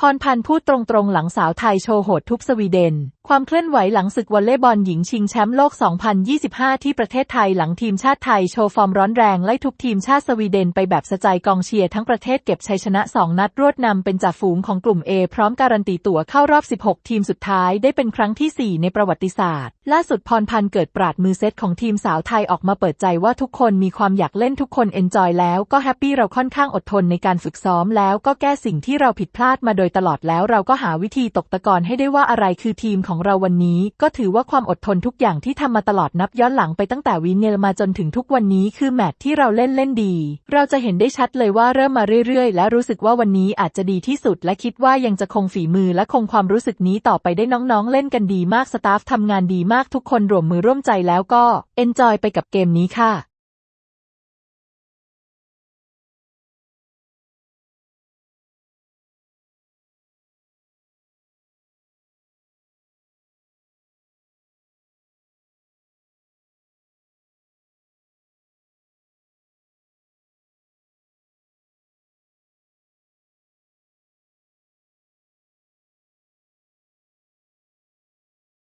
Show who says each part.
Speaker 1: พรพันธ์พูดตรงๆ หลังสาวไทยโชว์โหดทุบสวีเดน ความเคลื่อนไหวหลังศึกวอลเลย์บอลหญิงชิงแชมป์โลก 2025 ที่ประเทศไทยหลังทีมชาติไทยโชว์ฟอร์มร้อนแรงไล่ทุบทีมชาติสวีเดนไปแบบสะใจกองเชียร์ทั้งประเทศเก็บชัยชนะ 2 นัดรวดนำเป็นจ่าฝูงของกลุ่ม A พร้อมการันตีตั๋วเข้ารอบ 16 ทีมสุดท้ายได้เป็นครั้งที่ 4 ในประวัติศาสตร์ ล่าสุดพรพันธ์เกิดปราดมือเซตของทีมสาวไทยออกมาเปิดใจว่าทุกคนมีความอยากเล่นทุกคนเอนจอยแล้วก็แฮปปี้เราค่อนข้างอดทนในการฝึกซ้อมแล้วก็แก้สิ่งที่เราผิดพลาดมาโดยตลอดแล้วเราก็หาวิธีตกตะกอนให้ได้ว่าอะไรคือทีมของเราวันนี้ ก็ถือว่าความอดทนทุกอย่างที่ทำมาตลอดนับย้อนหลังไปตั้งแต่วินเนลมาจนถึงทุกวันนี้คือแมตช์ที่เราเล่นเล่นดี เราจะเห็นได้ชัดเลยว่าเริ่มมาเรื่อยๆ และรู้สึกว่าวันนี้อาจจะดีที่สุด และคิดว่ายังจะคงฝีมือและคงความรู้สึกนี้ต่อไปได้น้องๆ เล่นกันดีมากสตาฟทำงานดีมากทุกคนรวมมือร่วมใจแล้วก็เอนจอยไปกับเกมนี้ค่ะ